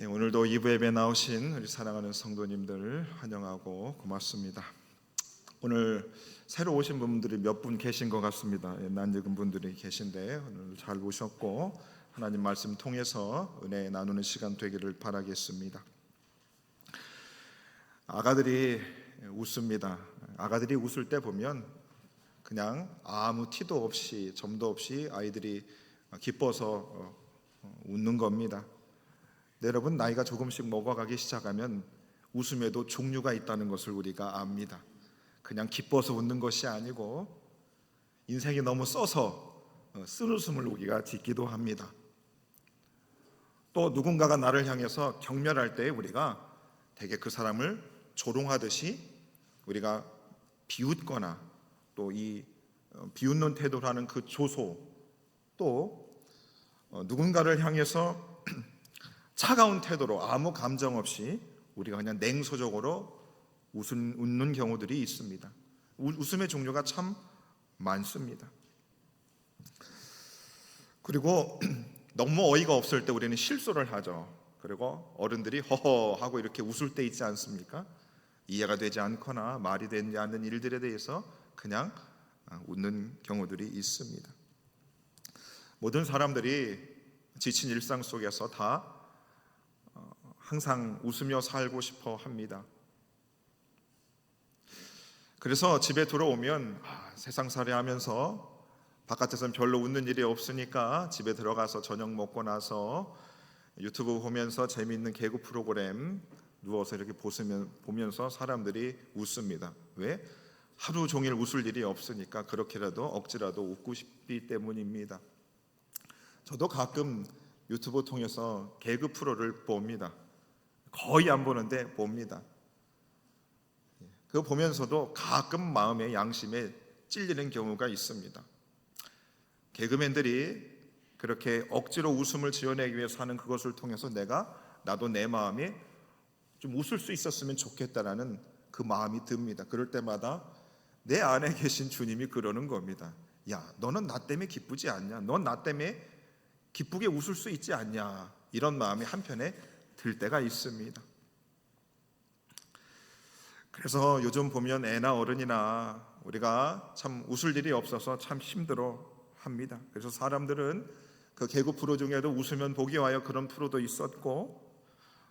예, 오늘도 2부 예배 나오신 우리 사랑하는 성도님들 환영하고 고맙습니다. 오늘 새로 오신 분들이 몇 분 계신 것 같습니다. 예, 낯익은 분들이 계신데 오늘 잘 오셨고 하나님 말씀 통해서 은혜 나누는 시간 되기를 바라겠습니다. 아가들이 웃습니다. 아가들이 웃을 때 보면 그냥 아무 티도 없이 점도 없이 아이들이 기뻐서 어, 어, 웃는 겁니다. 네, 여러분 나이가 조금씩 먹어가기 시작하면 웃음에도 종류가 있다는 것을 우리가 압니다. 그냥 기뻐서 웃는 것이 아니고 인생이 너무 써서 어, 쓴 웃음을 우리가 짓기도 합니다. 또 누군가가 나를 향해서 경멸할 때 우리가 대개 그 사람을 조롱하듯이 우리가 비웃거나 또 이 비웃는 태도로 하는 그 조소 또 어, 누군가를 향해서 차가운 태도로 아무 감정 없이 우리가 그냥 냉소적으로 웃은, 웃는 경우들이 있습니다. 우- 웃음의 종류가 참 많습니다. 그리고 너무 어이가 없을 때 우리는 실수를 하죠. 그리고 어른들이 허허 하고 이렇게 웃을 때 있지 않습니까? 이해가 되지 않거나 말이 되지 않는 일들에 대해서 그냥 아, 웃는 경우들이 있습니다. 모든 사람들이 지친 일상 속에서 다 어, 항상 웃으며 살고 싶어 합니다. 그래서 집에 들어오면 아, 세상살이 하면서 바깥에서는 별로 웃는 일이 없으니까 집에 들어가서 저녁 먹고 나서 유튜브 보면서 재미있는 개그 프로그램 누워서 이렇게 보면서 사람들이 웃습니다. 왜? 하루 종일 웃을 일이 없으니까 그렇게라도 억지라도 웃고 싶기 때문입니다. 저도 가끔 유튜브 통해서 개그 프로를 봅니다. 거의 안 보는데 봅니다. 그거 보면서도 가끔 마음의 양심에 찔리는 경우가 있습니다. 개그맨들이 그렇게 억지로 웃음을 지어내기 위해서 하는 그것을 통해서 내가 나도 내 마음이 좀 웃을 수 있었으면 좋겠다라는 그 마음이 듭니다. 그럴 때마다 내 안에 계신 주님이 그러는 겁니다. 야, 너는 나 때문에 기쁘지 않냐? 넌 나 때문에 기쁘게 웃을 수 있지 않냐? 이런 마음이 한편에 들 때가 있습니다. 그래서 요즘 보면 애나 어른이나 우리가 참 웃을 일이 없어서 참 힘들어 합니다. 그래서 사람들은 그 개그 프로 중에도 웃으면 복이 와요 그런 프로도 있었고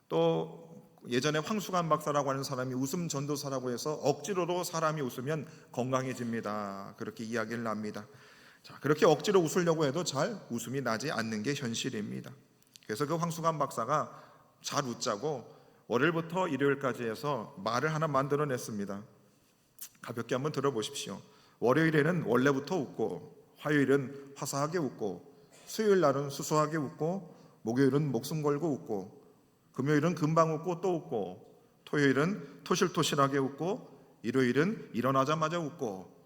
또 예전에 황수관 박사라고 하는 사람이 웃음 전도사라고 해서 억지로도 사람이 웃으면 건강해집니다. 그렇게 이야기를 합니다. 자, 그렇게 억지로 웃으려고 해도 잘 웃음이 나지 않는 게 현실입니다. 그래서 그 황수관 박사가 잘 웃자고 월요일부터 일요일까지 해서 말을 하나 만들어냈습니다. 가볍게 한번 들어보십시오. 월요일에는 원래부터 웃고, 화요일은 화사하게 웃고, 수요일 날은 수수하게 웃고, 목요일은 목숨 걸고 웃고, 금요일은 금방 웃고 또 웃고, 토요일은 토실토실하게 웃고, 일요일은 일어나자마자 웃고,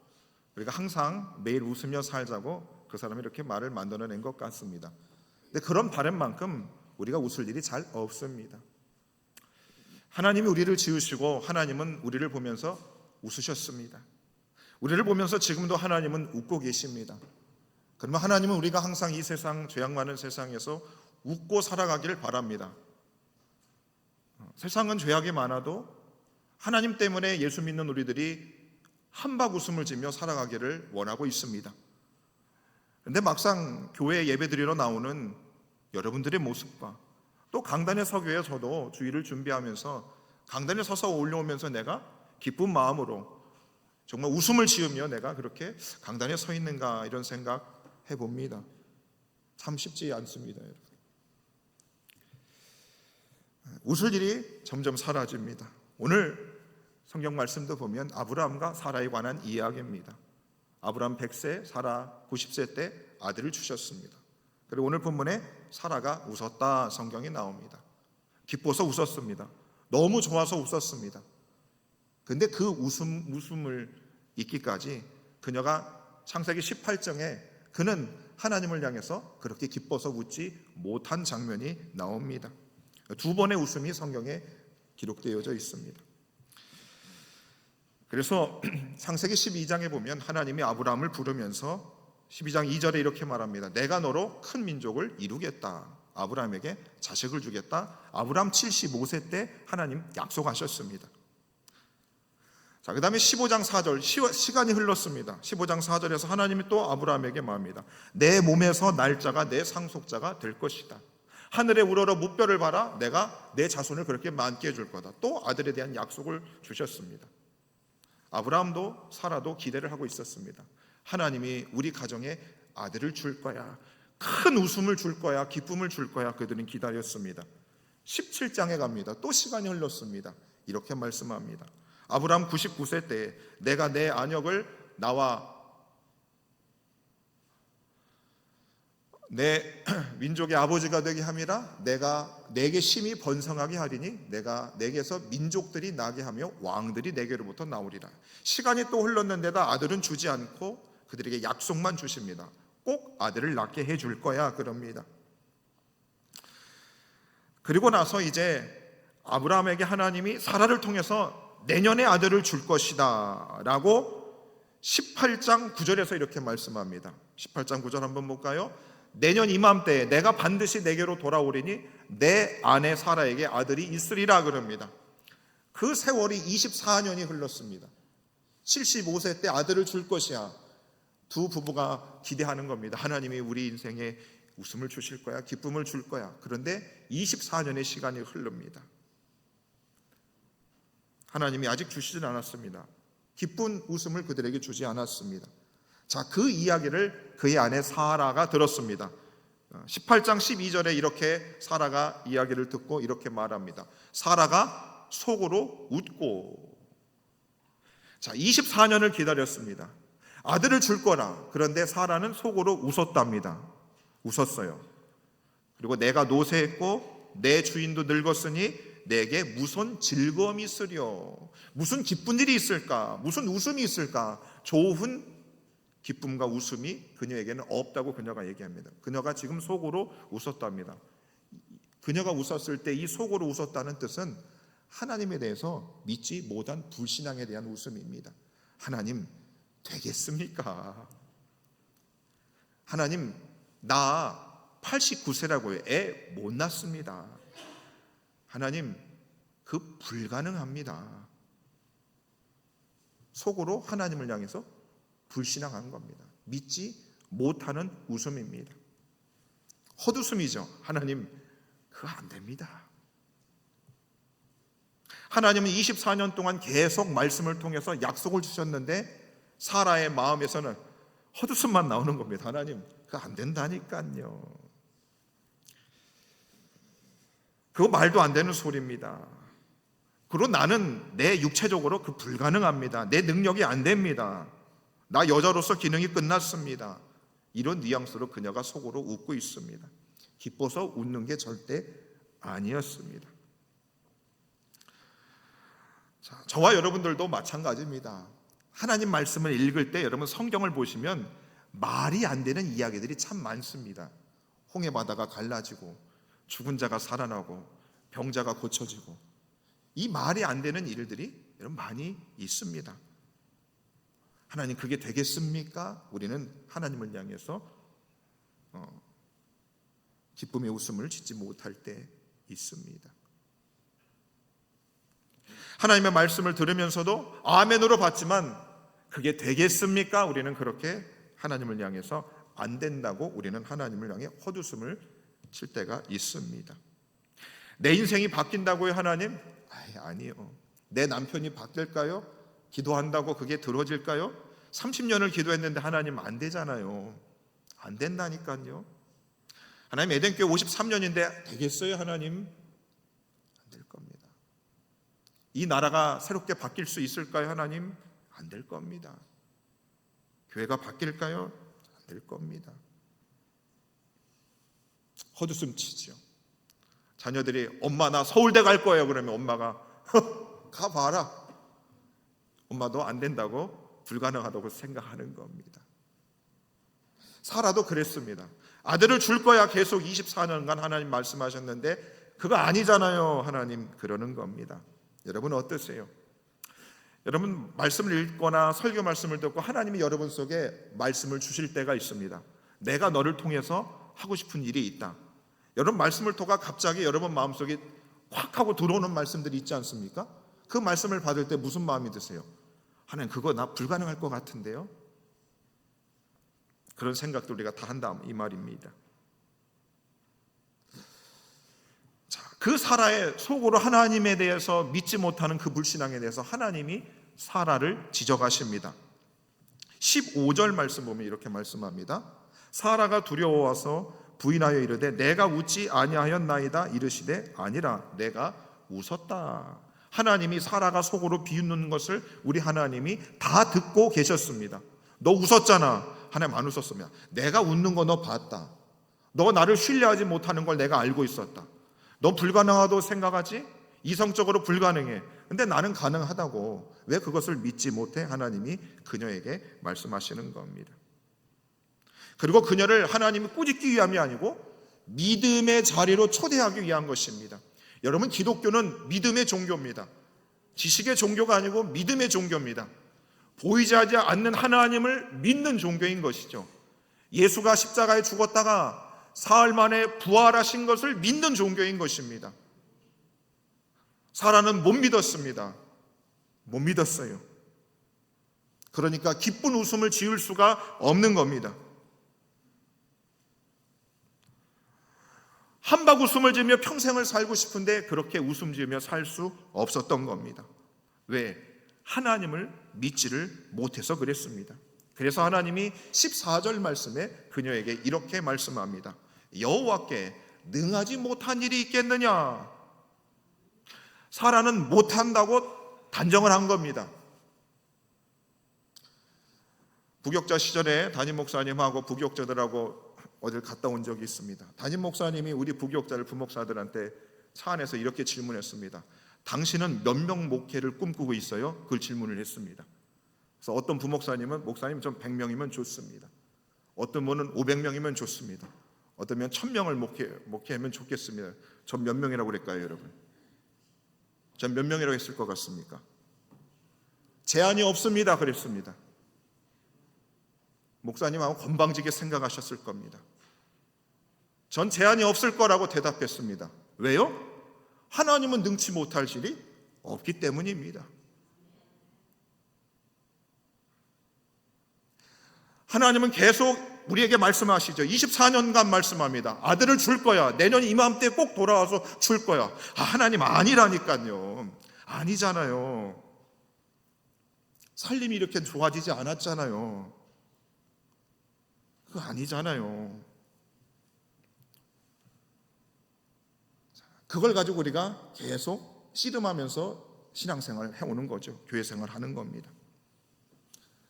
우리가 항상 매일 웃으며 살자고 그 사람이 이렇게 말을 만들어낸 것 같습니다. 근데 그런 바람만큼 우리가 웃을 일이 잘 없습니다. 하나님이 우리를 지으시고 하나님은 우리를 보면서 웃으셨습니다. 우리를 보면서 지금도 하나님은 웃고 계십니다. 그러면 하나님은 우리가 항상 이 세상 죄악 많은 세상에서 웃고 살아가기를 바랍니다. 어, 세상은 죄악이 많아도 하나님 때문에 예수 믿는 우리들이 한박 웃음을 지며 살아가기를 원하고 있습니다. 그런데 막상 교회 예배 드리러 나오는 여러분들의 모습과 또 강단에 서교에 저도 주의를 준비하면서 강단에 서서 올려오면서 내가 기쁜 마음으로 정말 웃음을 지으며 내가 그렇게 강단에 서 있는가 이런 생각 해봅니다. 참 쉽지 않습니다. 웃을 일이 점점 사라집니다. 오늘 성경 말씀도 보면 아브라함과 사라에 관한 이야기입니다. 아브라함 100세, 사라 90세 때 아들을 주셨습니다. 그리고 오늘 본문에 사라가 웃었다 성경이 나옵니다. 기뻐서 웃었습니다. 너무 좋아서 웃었습니다. 근데 그 웃음 웃음을 잊기까지 그녀가 창세기 18장에 그는 하나님을 향해서 그렇게 기뻐서 웃지 못한 장면이 나옵니다. 두 번의 웃음이 성경에 기록되어져 있습니다. 그래서 창세기 12장에 보면 하나님이 아브라함을 부르면서 12장 2절에 이렇게 말합니다. 내가 너로 큰 민족을 이루겠다. 아브라함에게 자식을 주겠다. 아브라함 75세 때 하나님 약속하셨습니다. 자, 그 다음에 15장 4절 시, 시간이 흘렀습니다. 15장 4절에서 하나님이 또 아브라함에게 말합니다. 내 몸에서 날짜가 내 상속자가 될 것이다. 하늘에 우러러 무뼈를 봐라. 내가 내 자손을 그렇게 많게 해줄 거다. 또 아들에 대한 약속을 주셨습니다. 아브라함도 사라도 기대를 하고 있었습니다. 하나님이 우리 가정에 아들을 줄 거야. 큰 웃음을 줄 거야. 기쁨을 줄 거야. 그들은 기다렸습니다. 17장에 갑니다. 또 시간이 흘렀습니다. 이렇게 말씀합니다. 아브라함 99세 때 내가 내 안역을 나와 내 민족의 아버지가 되게 함이라 내가 내게 심히 번성하게 하리니 내가 내게서 민족들이 나게 하며 왕들이 내게로부터 나오리라. 시간이 또 흘렀는데다 아들은 주지 않고 그들에게 약속만 주십니다. 꼭 아들을 낳게 해줄 거야 그럽니다. 그리고 나서 이제 아브라함에게 하나님이 사라를 통해서 내년에 아들을 줄 것이다 라고 18장 9절에서 이렇게 말씀합니다. 18장 9절 한번 볼까요? 내년 이맘때 내가 반드시 내게로 돌아오리니 내 아내 사라에게 아들이 있으리라 그럽니다. 그 세월이 24년이 흘렀습니다. 75세 때 아들을 줄 것이야. 두 부부가 기대하는 겁니다. 하나님이 우리 인생에 웃음을 주실 거야, 기쁨을 줄 거야. 그런데 24년의 시간이 흐릅니다. 하나님이 아직 주시진 않았습니다. 기쁜 웃음을 그들에게 주지 않았습니다. 자, 그 이야기를 그의 아내 사라가 들었습니다. 18장 12절에 이렇게 사라가 이야기를 듣고 이렇게 말합니다. 사라가 속으로 웃고 자, 24년을 기다렸습니다. 아들을 줄 거라. 그런데 사라는 속으로 웃었답니다. 웃었어요. 그리고 내가 노쇠했고 내 주인도 늙었으니 내게 무슨 즐거움이 있으려. 무슨 기쁜 일이 있을까? 무슨 웃음이 있을까? 좋은 기쁨과 웃음이 그녀에게는 없다고 그녀가 얘기합니다. 그녀가 지금 속으로 웃었답니다. 그녀가 웃었을 때 이 속으로 웃었다는 뜻은 하나님에 대해서 믿지 못한 불신앙에 대한 웃음입니다. 하나님 되겠습니까? 하나님 나 89세라고요. 애못 낳습니다. 하나님 그 불가능합니다. 속으로 하나님을 향해서 불신앙한 겁니다. 믿지 못하는 웃음입니다. 헛웃음이죠. 하나님 그거 안 됩니다. 하나님은 24년 동안 계속 말씀을 통해서 약속을 주셨는데 사라의 마음에서는 헛웃음만 나오는 겁니다. 하나님 그거 안 된다니까요. 그거 말도 안 되는 소리입니다. 그리고 나는 내 육체적으로 그 불가능합니다. 내 능력이 안 됩니다. 나 여자로서 기능이 끝났습니다. 이런 뉘앙스로 그녀가 속으로 웃고 있습니다. 기뻐서 웃는 게 절대 아니었습니다. 자, 저와 여러분들도 마찬가지입니다. 하나님 말씀을 읽을 때 여러분 성경을 보시면 말이 안 되는 이야기들이 참 많습니다. 홍해 바다가 갈라지고 죽은 자가 살아나고 병자가 고쳐지고 이 말이 안 되는 일들이 여러분 많이 있습니다. 하나님 그게 되겠습니까? 우리는 하나님을 향해서 어, 기쁨의 웃음을 짓지 못할 때 있습니다. 하나님의 말씀을 들으면서도 아멘으로 받지만 그게 되겠습니까? 우리는 그렇게 하나님을 향해서 안 된다고 우리는 하나님을 향해 헛웃음을 칠 때가 있습니다. 내 인생이 바뀐다고요, 하나님? 아이, 아니요. 내 남편이 바뀔까요? 기도한다고 그게 들어질까요? 30년을 기도했는데 하나님 안 되잖아요. 안 된다니까요. 하나님 에덴교회 53년인데 되겠어요, 하나님? 안 될 겁니다. 이 나라가 새롭게 바뀔 수 있을까요, 하나님? 안 될 겁니다. 교회가 바뀔까요? 안 될 겁니다. 헛웃음 치죠. 자녀들이 엄마 나 서울대 갈 거예요. 그러면 엄마가 가 봐라. 엄마도 안 된다고 불가능하다고 생각하는 겁니다. 사라도 그랬습니다. 아들을 줄 거야 계속 24년간 하나님 말씀하셨는데 그거 아니잖아요. 하나님 그러는 겁니다. 여러분 어떠세요? 여러분 말씀을 읽거나 설교 말씀을 듣고 하나님이 여러분 속에 말씀을 주실 때가 있습니다. 내가 너를 통해서 하고 싶은 일이 있다. 여러분 말씀을 통해 갑자기 여러분 마음속에 확 하고 들어오는 말씀들이 있지 않습니까? 그 말씀을 받을 때 무슨 마음이 드세요? 하나님 그거 나 불가능할 것 같은데요. 그런 생각도 우리가 다 한다 이 말입니다. 자, 그 사라의 속으로 하나님에 대해서 믿지 못하는 그 불신앙에 대해서 하나님이 사라를 지적하십니다. 15절 말씀 보면 이렇게 말씀합니다. 사라가 두려워와서 부인하여 이르되 내가 웃지 아니하였나이다 이르시되 아니라 내가 웃었다. 하나님이 사라가 속으로 비웃는 것을 우리 하나님이 다 듣고 계셨습니다. 너 웃었잖아. 하나님 안 웃었으면 내가 웃는 거 너 봤다. 너 나를 신뢰하지 못하는 걸 내가 알고 있었다. 너 불가능하다고 생각하지? 이성적으로 불가능해. 근데 나는 가능하다고. 왜 그것을 믿지 못해? 하나님이 그녀에게 말씀하시는 겁니다. 그리고 그녀를 하나님이 꾸짖기 위함이 아니고 믿음의 자리로 초대하기 위한 것입니다. 여러분, 기독교는 믿음의 종교입니다. 지식의 종교가 아니고 믿음의 종교입니다. 보이지 않는 하나님을 믿는 종교인 것이죠. 예수가 십자가에 죽었다가 사흘 만에 부활하신 것을 믿는 종교인 것입니다. 사라는 못 믿었습니다. 못 믿었어요. 그러니까 기쁜 웃음을 지을 수가 없는 겁니다. 한박 웃음을 지으며 평생을 살고 싶은데 그렇게 웃음 지으며 살 수 없었던 겁니다. 왜? 하나님을 믿지를 못해서 그랬습니다. 그래서 하나님이 14절 말씀에 그녀에게 이렇게 말씀합니다. 여호와께 능하지 못한 일이 있겠느냐? 사라는 못한다고 단정을 한 겁니다. 부격자 시절에 담임 목사님하고 부격자들하고 어딜 갔다 온 적이 있습니다. 담임 목사님이 우리 부교육자를 부목사들한테 차 안에서 이렇게 질문했습니다. 당신은 몇 명 목회를 꿈꾸고 있어요? 그걸 질문을 했습니다. 그래서 어떤 부목사님은 목사님 좀 100명이면 좋습니다. 어떤 분은 500명이면 좋습니다. 어떤 면 1000명을 목회, 목회하면 좋겠습니다. 전 몇 명이라고 그럴까요, 여러분? 전 몇 명이라고 했을 것 같습니까? 제한이 없습니다. 그랬습니다. 목사님하고 건방지게 생각하셨을 겁니다. 전 제한이 없을 거라고 대답했습니다. 왜요? 하나님은 능치 못할 일이 없기 때문입니다. 하나님은 계속 우리에게 말씀하시죠. 24년간 말씀합니다. 아들을 줄 거야. 내년 이맘때 꼭 돌아와서 줄 거야. 아, 하나님 아니라니까요. 아니잖아요. 살림이 이렇게 좋아지지 않았잖아요. 그거 아니잖아요. 그걸 가지고 우리가 계속 씨름하면서 신앙생활을 해오는 거죠. 교회 생활을 하는 겁니다.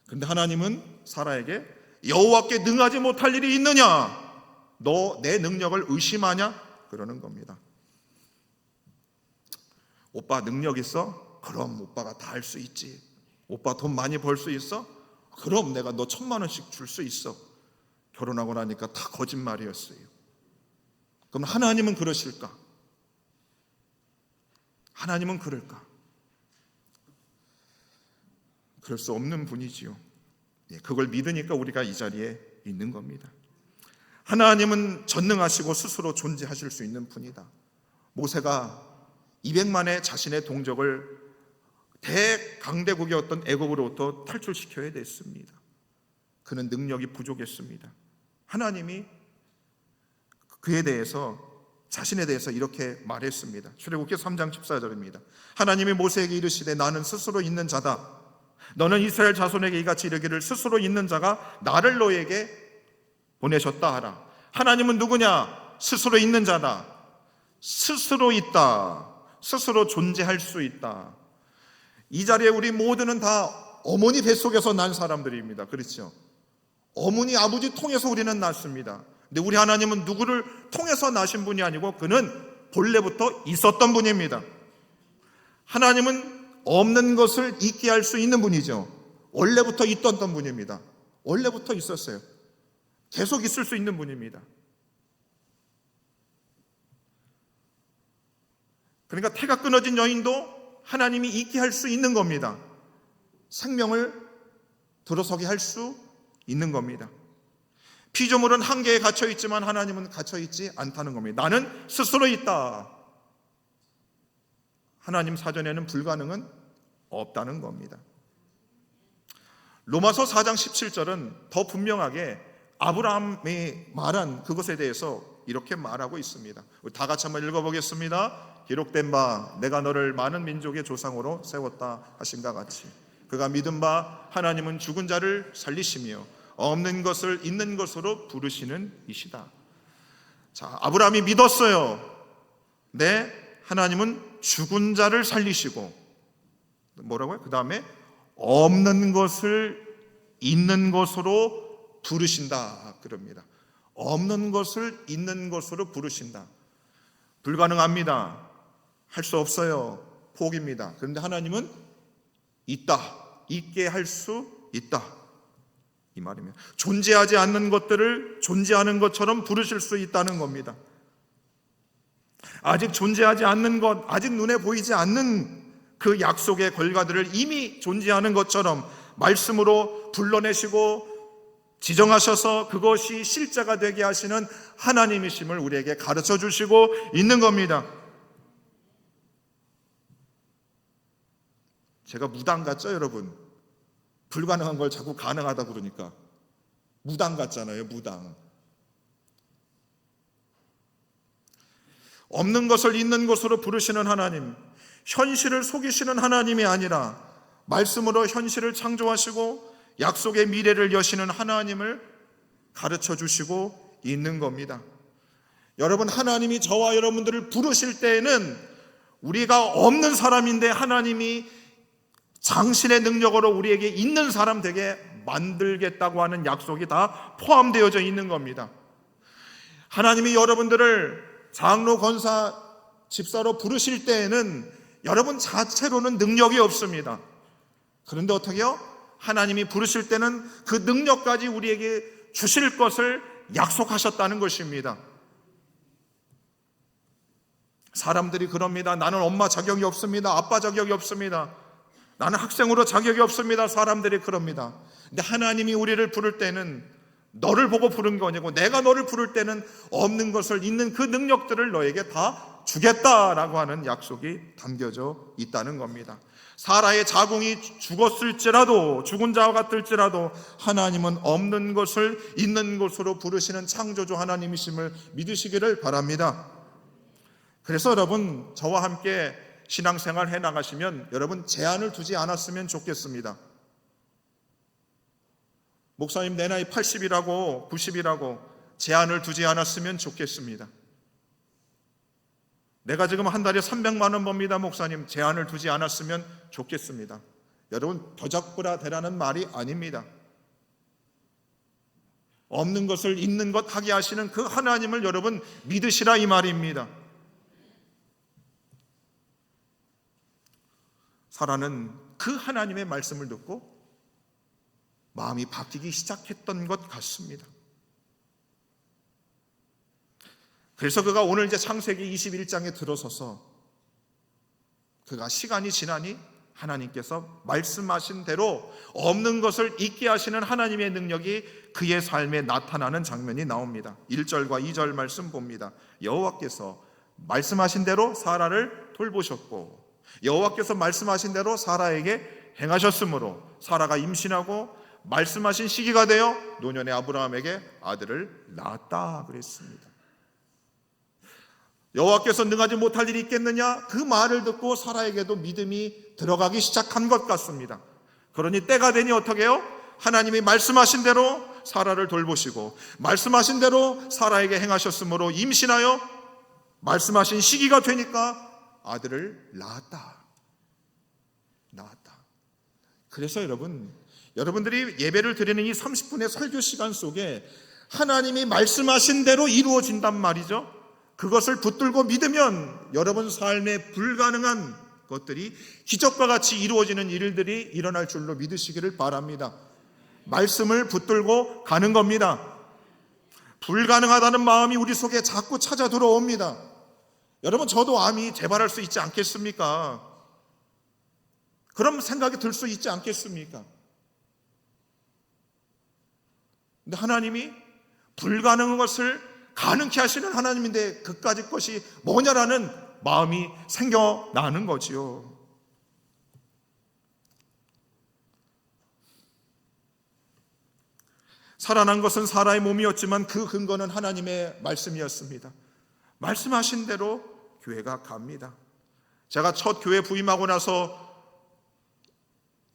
그런데 하나님은 사라에게 여호와께 능하지 못할 일이 있느냐? 너 내 능력을 의심하냐? 그러는 겁니다. 오빠 능력 있어? 그럼 오빠가 다 할 수 있지. 오빠 돈 많이 벌 수 있어? 그럼 내가 너 천만 원씩 줄 수 있어. 결혼하고 나니까 다 거짓말이었어요. 그럼 하나님은 그러실까? 하나님은 그럴까? 그럴 수 없는 분이지요. 예, 그걸 믿으니까 우리가 이 자리에 있는 겁니다. 하나님은 전능하시고 스스로 존재하실 수 있는 분이다. 모세가 200만의 자신의 동족을 대강대국이었던 애국으로부터 탈출시켜야 됐습니다. 그는 능력이 부족했습니다. 하나님이 그에 대해서 자신에 대해서 이렇게 말했습니다. 출애굽기 3장 14절입니다. 하나님이 모세에게 이르시되 나는 스스로 있는 자다. 너는 이스라엘 자손에게 이같이 이르기를 스스로 있는 자가 나를 너에게 보내셨다 하라. 하나님은 누구냐? 스스로 있는 자다. 스스로 있다. 스스로 존재할 수 있다. 이 자리에 우리 모두는 다 어머니 뱃속에서 난 사람들입니다. 그렇죠? 어머니 아버지 통해서 우리는 났습니다. 근데 우리 하나님은 누구를 통해서 나신 분이 아니고 그는 본래부터 있었던 분입니다. 하나님은 없는 것을 있게 할 수 있는 분이죠. 원래부터 있던 분입니다. 원래부터 있었어요. 계속 있을 수 있는 분입니다. 그러니까 태가 끊어진 여인도 하나님이 있게 할 수 있는 겁니다. 생명을 들어서게 할 수 있는 겁니다. 피조물은 한계에 갇혀 있지만 하나님은 갇혀 있지 않다는 겁니다. 나는 스스로 있다. 하나님 사전에는 불가능은 없다는 겁니다. 로마서 4장 17절은 더 분명하게 아브라함이 말한 그것에 대해서 이렇게 말하고 있습니다. 다 같이 한번 읽어보겠습니다. 기록된 바 내가 너를 많은 민족의 조상으로 세웠다 하신가 같이 그가 믿은 바 하나님은 죽은 자를 살리시며 없는 것을 있는 것으로 부르시는 이시다. 자, 아브라함이 믿었어요. 네, 하나님은 죽은 자를 살리시고 뭐라고요? 그 다음에 없는 것을 있는 것으로 부르신다 그럽니다. 없는 것을 있는 것으로 부르신다. 불가능합니다. 할 수 없어요. 포기입니다. 그런데 하나님은 있다. 있게 할 수 있다. 이 말이면 존재하지 않는 것들을 존재하는 것처럼 부르실 수 있다는 겁니다. 아직 존재하지 않는 것, 아직 눈에 보이지 않는 그 약속의 결과들을 이미 존재하는 것처럼 말씀으로 불러내시고 지정하셔서 그것이 실제가 되게 하시는 하나님이심을 우리에게 가르쳐 주시고 있는 겁니다. 제가 무당 같죠, 여러분? 불가능한 걸 자꾸 가능하다 그러니까. 무당 같잖아요, 무당. 없는 것을 있는 것으로 부르시는 하나님, 현실을 속이시는 하나님이 아니라 말씀으로 현실을 창조하시고 약속의 미래를 여시는 하나님을 가르쳐 주시고 있는 겁니다. 여러분, 하나님이 저와 여러분들을 부르실 때에는 우리가 없는 사람인데 하나님이 장신의 능력으로 우리에게 있는 사람 되게 만들겠다고 하는 약속이 다 포함되어져 있는 겁니다. 하나님이 여러분들을 장로, 권사, 집사로 부르실 때에는 여러분 자체로는 능력이 없습니다. 그런데 어떻게요? 하나님이 부르실 때는 그 능력까지 우리에게 주실 것을 약속하셨다는 것입니다. 사람들이 그럽니다. 나는 엄마 자격이 없습니다. 아빠 자격이 없습니다. 나는 학생으로 자격이 없습니다. 사람들이 그럽니다. 근데 하나님이 우리를 부를 때는 너를 보고 부른 게 아니고 내가 너를 부를 때는 없는 것을 있는 그 능력들을 너에게 다 주겠다라고 하는 약속이 담겨져 있다는 겁니다. 사라의 자궁이 죽었을지라도 죽은 자와 같을지라도 하나님은 없는 것을 있는 것으로 부르시는 창조주 하나님이심을 믿으시기를 바랍니다. 그래서 여러분 저와 함께 신앙생활 해 나가시면 여러분 제한을 두지 않았으면 좋겠습니다. 목사님 내 나이 80이라고 90이라고 제한을 두지 않았으면 좋겠습니다. 내가 지금 한 달에 300만 원 법니다, 목사님. 제한을 두지 않았으면 좋겠습니다. 여러분, 더작부라 되라는 말이 아닙니다. 없는 것을 있는 것 하게 하시는 그 하나님을 여러분 믿으시라 이 말입니다. 사라는 그 하나님의 말씀을 듣고 마음이 바뀌기 시작했던 것 같습니다. 그래서 그가 오늘 이제 창세기 21장에 들어서서 그가 시간이 지나니 하나님께서 말씀하신 대로 없는 것을 있게 하시는 하나님의 능력이 그의 삶에 나타나는 장면이 나옵니다. 1절과 2절 말씀 봅니다. 여호와께서 말씀하신 대로 사라를 돌보셨고 여호와께서 말씀하신 대로 사라에게 행하셨으므로 사라가 임신하고 말씀하신 시기가 되어 노년의 아브라함에게 아들을 낳았다 그랬습니다. 여호와께서 능하지 못할 일이 있겠느냐? 그 말을 듣고 사라에게도 믿음이 들어가기 시작한 것 같습니다. 그러니 때가 되니 어떻게 해요? 하나님이 말씀하신 대로 사라를 돌보시고 말씀하신 대로 사라에게 행하셨으므로 임신하여 말씀하신 시기가 되니까 아들을 낳았다. 낳았다. 그래서 여러분, 여러분들이 예배를 드리는 이 30분의 설교 시간 속에 하나님이 말씀하신 대로 이루어진단 말이죠. 그것을 붙들고 믿으면 여러분 삶에 불가능한 것들이 기적과 같이 이루어지는 일들이 일어날 줄로 믿으시기를 바랍니다. 말씀을 붙들고 가는 겁니다. 불가능하다는 마음이 우리 속에 자꾸 찾아 들어옵니다. 여러분, 저도 암이 재발할 수 있지 않겠습니까? 그런 생각이 들 수 있지 않겠습니까? 근데 하나님이 불가능한 것을 가능케 하시는 하나님인데 그까짓 것이 뭐냐라는 마음이 생겨나는 거지요. 살아난 것은 사라의 몸이었지만 그 근거는 하나님의 말씀이었습니다. 말씀하신 대로 교회가 갑니다. 제가 첫 교회 부임하고 나서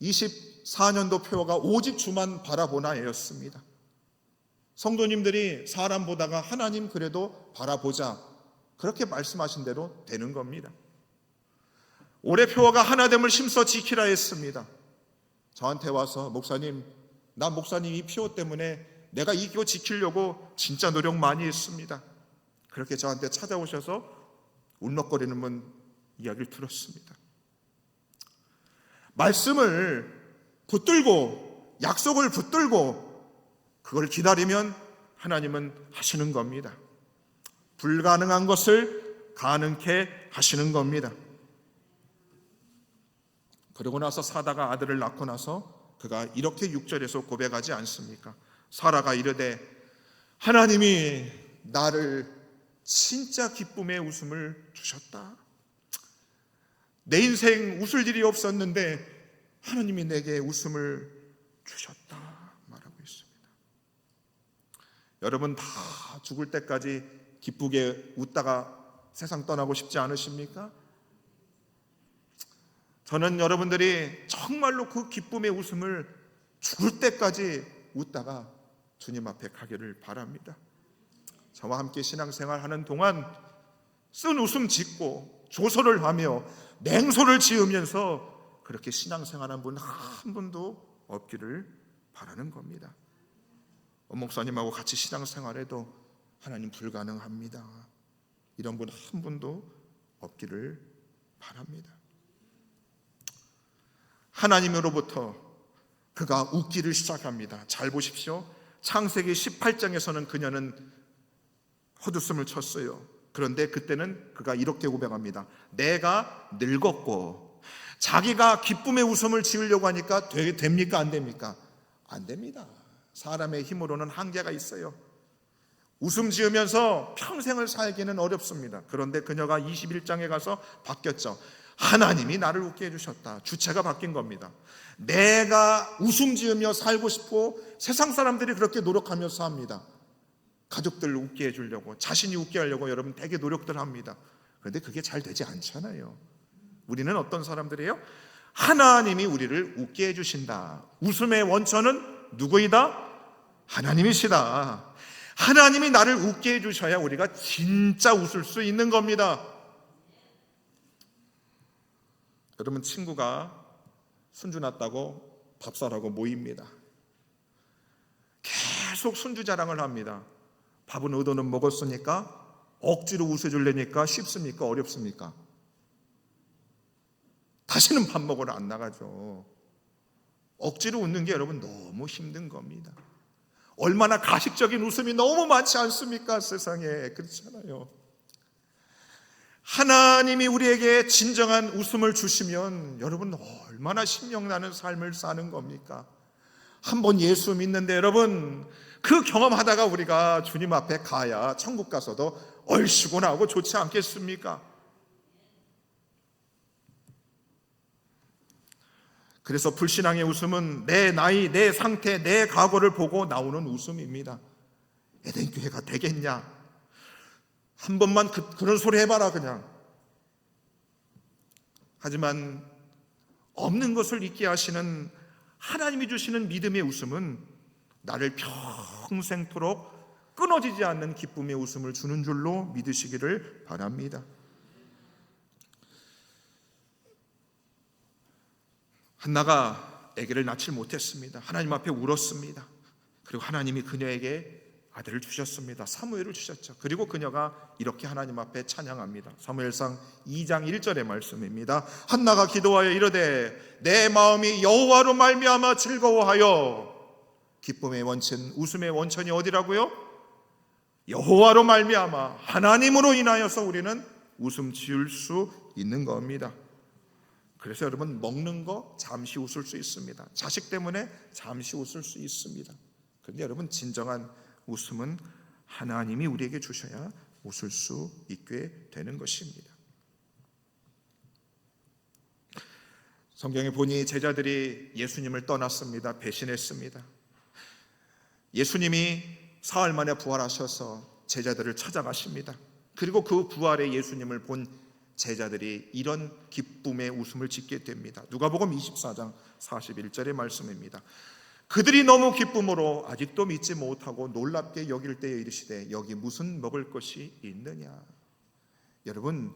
24년도 표가 오직 주만 바라보나였습니다. 성도님들이 사람 보다가 하나님 그래도 바라보자. 그렇게 말씀하신 대로 되는 겁니다. 올해 표어가 하나됨을 심써 지키라 했습니다. 저한테 와서 목사님, 나 목사님 이 표어 때문에 내가 이 교 지키려고 진짜 노력 많이 했습니다. 그렇게 저한테 찾아오셔서 울먹거리는 분 이야기를 들었습니다. 말씀을 붙들고 약속을 붙들고 그걸 기다리면 하나님은 하시는 겁니다. 불가능한 것을 가능케 하시는 겁니다. 그러고 나서 사다가 아들을 낳고 나서 그가 이렇게 6절에서 고백하지 않습니까? 사라가 이르되 하나님이 나를 진짜 기쁨의 웃음을 주셨다. 내 인생 웃을 일이 없었는데 하나님이 내게 웃음을 주셨다. 여러분 다 죽을 때까지 기쁘게 웃다가 세상 떠나고 싶지 않으십니까? 저는 여러분들이 정말로 그 기쁨의 웃음을 죽을 때까지 웃다가 주님 앞에 가기를 바랍니다. 저와 함께 신앙생활 하는 동안 쓴 웃음 짓고 조소를 하며 맹소를 지으면서 그렇게 신앙생활한 분 한 분도 없기를 바라는 겁니다. 어, 목사님하고 같이 신앙생활해도 하나님 불가능합니다. 이런 분 한 분도 없기를 바랍니다. 하나님으로부터 그가 웃기를 시작합니다. 잘 보십시오. 창세기 18장에서는 그녀는 헛웃음을 쳤어요. 그런데 그때는 그가 이렇게 고백합니다. 내가 늙었고 자기가 기쁨의 웃음을 지으려고 하니까 되, 됩니까 안 됩니까? 안 됩니다. 사람의 힘으로는 한계가 있어요. 웃음 지으면서 평생을 살기는 어렵습니다. 그런데 그녀가 21장에 가서 바뀌었죠. 하나님이 나를 웃게 해주셨다. 주체가 바뀐 겁니다. 내가 웃음 지으며 살고 싶고 세상 사람들이 그렇게 노력하며 삽니다. 가족들 웃게 해주려고 자신이 웃게 하려고 여러분 되게 노력들 합니다. 그런데 그게 잘 되지 않잖아요. 우리는 어떤 사람들이에요? 하나님이 우리를 웃게 해주신다. 웃음의 원천은 누구이다? 하나님이시다. 하나님이 나를 웃게 해주셔야 우리가 진짜 웃을 수 있는 겁니다. 여러분 친구가 순주 났다고 밥 사라고 모입니다. 계속 순주 자랑을 합니다. 밥은 의도는 먹었으니까 억지로 웃어줄래니까 쉽습니까? 어렵습니까? 다시는 밥 먹으러 안 나가죠. 억지로 웃는 게 여러분 너무 힘든 겁니다. 얼마나 가식적인 웃음이 너무 많지 않습니까? 세상에. 그렇잖아요. 하나님이 우리에게 진정한 웃음을 주시면 여러분 얼마나 신명나는 삶을 사는 겁니까? 한번 예수 믿는데 여러분 그 경험하다가 우리가 주님 앞에 가야 천국 가서도 얼씨구 나오고 좋지 않겠습니까? 그래서 불신앙의 웃음은 내 나이, 내 상태, 내 과거를 보고 나오는 웃음입니다. 에덴 교회가 되겠냐? 한 번만 그, 그런 소리 해봐라 그냥. 하지만 없는 것을 잊게 하시는 하나님이 주시는 믿음의 웃음은 나를 평생토록 끊어지지 않는 기쁨의 웃음을 주는 줄로 믿으시기를 바랍니다. 한나가 아기를 낳지 못했습니다. 하나님 앞에 울었습니다. 그리고 하나님이 그녀에게 아들을 주셨습니다. 사무엘을 주셨죠. 그리고 그녀가 이렇게 하나님 앞에 찬양합니다. 사무엘상 2장 1절의 말씀입니다. 한나가 기도하여 이르되 내 마음이 여호와로 말미암아 즐거워하여 기쁨의 원천, 웃음의 원천이 어디라고요? 여호와로 말미암아 하나님으로 인하여서 우리는 웃음 지을 수 있는 겁니다. 그래서 여러분 먹는 거 잠시 웃을 수 있습니다. 자식 때문에 잠시 웃을 수 있습니다. 그런데 여러분 진정한 웃음은 하나님이 우리에게 주셔야 웃을 수 있게 되는 것입니다. 성경에 보니 제자들이 예수님을 떠났습니다. 배신했습니다. 예수님이 사흘 만에 부활하셔서 제자들을 찾아가십니다. 그리고 그 부활의 예수님을 본 제자들이 이런 기쁨의 웃음을 짓게 됩니다. 누가복음 24장 41절의 말씀입니다. 그들이 너무 기쁨으로 아직도 믿지 못하고 놀랍게 여길 때에 이르시되 여기 무슨 먹을 것이 있느냐. 여러분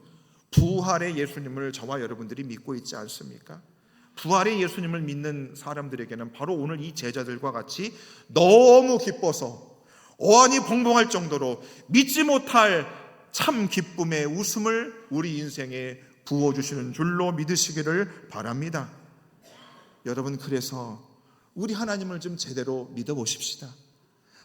부활의 예수님을 저와 여러분들이 믿고 있지 않습니까? 부활의 예수님을 믿는 사람들에게는 바로 오늘 이 제자들과 같이 너무 기뻐서 어안이 벙벙할 정도로 믿지 못할 참 기쁨의 웃음을 우리 인생에 부어주시는 줄로 믿으시기를 바랍니다. 여러분, 그래서 우리 하나님을 좀 제대로 믿어보십시다.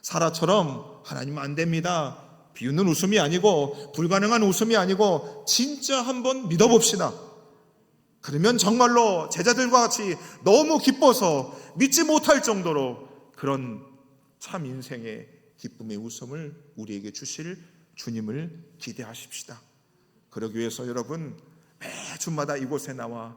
사라처럼 하나님 안 됩니다. 비웃는 웃음이 아니고 불가능한 웃음이 아니고 진짜 한번 믿어봅시다. 그러면 정말로 제자들과 같이 너무 기뻐서 믿지 못할 정도로 그런 참 인생의 기쁨의 웃음을 우리에게 주실 주님을 기대하십시다. 그러기 위해서 여러분 매 주마다 이곳에 나와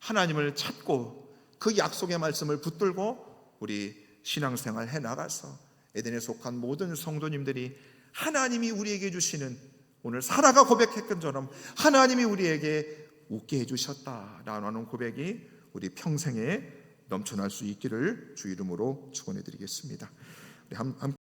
하나님을 찾고 그 약속의 말씀을 붙들고 우리 신앙생활 해 나가서 에덴에 속한 모든 성도님들이 하나님이 우리에게 주시는 오늘 사라가 고백했건처럼 하나님이 우리에게 웃게 해주셨다라는 고백이 우리 평생에 넘쳐날 수 있기를 주 이름으로 축원해 드리겠습니다. 우리 함-